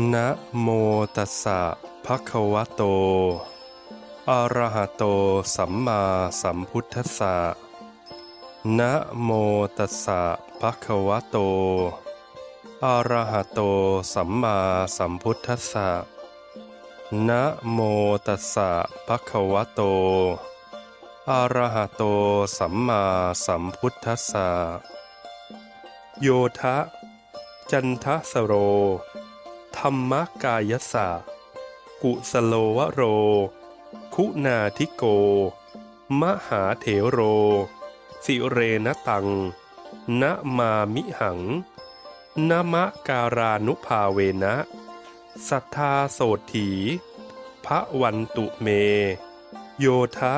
นะโมตัสสะภะคะวะโต อะระหะโตสัมมาสัมพุทธัสสะนะโมตัสสะภะคะวะโต อะระหะโตสัมมาสัมพุทธัสสะนะโมตัสสะภะคะวะโต อะระหะโตสัมมาสัมพุทธัสสะโยทะ จันทสโร รรมกายสะกุสโลวโร คุณาธิโก มหาเถโร สิเรนตังนะมามิหังนมะการานุภาเวนะ สัทธาโสถีพระวันตุเม โยทะ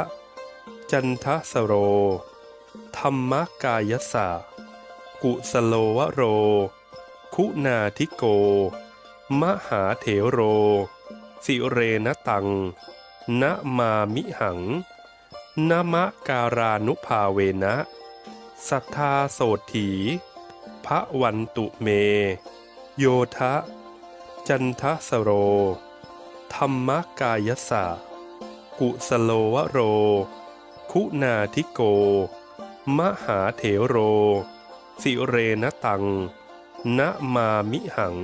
จันทสโร ธรรมกายสะกุสโลวโร คุณาธิโก มหาเถโร สิเรนตังนะมามิหังนมะการานุภาเวนะ สัทธาโสถีพระวันตุเม โยทะ จันทสโร ธรรมกายสะกุสโลวโร คุณาธิโก มหาเถโร สิเรนตังนะมามิหัง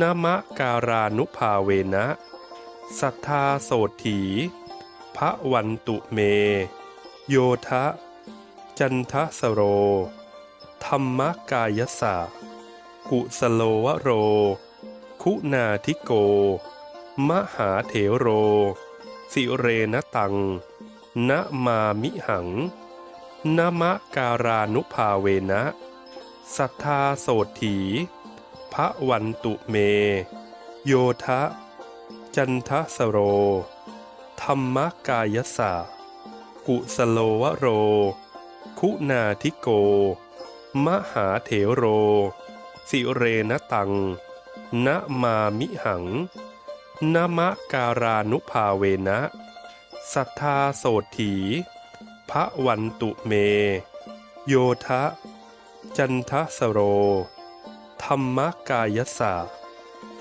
นมะการานุภาเวนะสัทธาโสถีพระวันตุเม โยทะ จันทสโร ธรรมกายสะกุสโลวโร คุณาธิโก มหาเถโร สิเรนตัง นะมามิหังนมะการานุภาเวนะ สัทธาโสถี พระวันตุเม โยทะ จันทสโร ธรรมกายสะกุสโลวโร คุณาธิโก มหาเถโร สิเรนตัง นะมามิหังนมะการานุภาเวนะ สัทธาโสถีพระวันตุเม โยทะ จันทสโร ธรรมกายสะ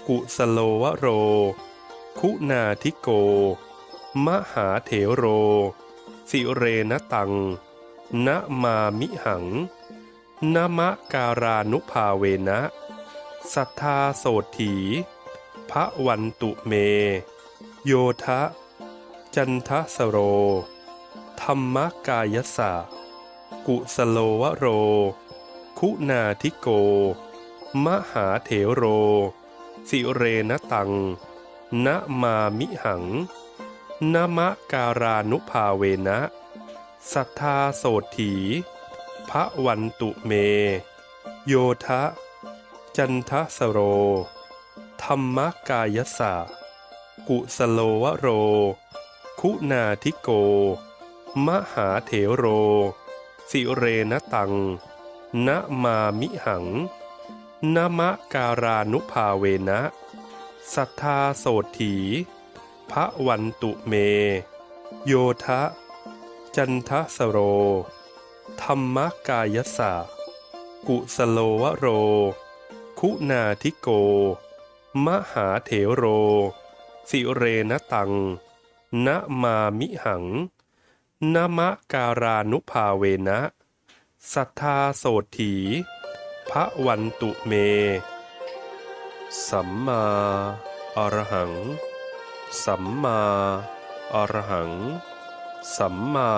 กุสโลวโร คุณาธิโก มหาเถโร สิเรนตังนะมามิหังนมะการานุภาเวนะ สัทธาโสถีพระวันตุเม โยทะ จันทสโร ธรรมกายสะกุสโลวโร คุณาธิโก มหาเถโร สิเรนตังนะมามิหังนมะการานุภาเวนะ สัทธาโสถีพระวันตุเม โยทะ จันทสโร ธรรมกายสะกุสโลวโร คุณาธิโก มหาเถโร สิเรนตังนะมามิหัง นมะการานุภาเวนะ สัทธาโสถีพระวันตุเม โยทะ จันทสโร ธรรมกายสะกุสโลวโร คุณาธิโก มหาเถโร สิเรนตัง นะมามิหังนมะการานุภาเวนะ สัทธาโสถี พระวันตุเม สัมมาอรหัง สัมมาอรหัง สัมมา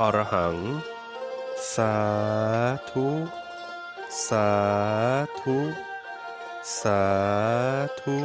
อรหัง สาธุ สาธุ สาธุ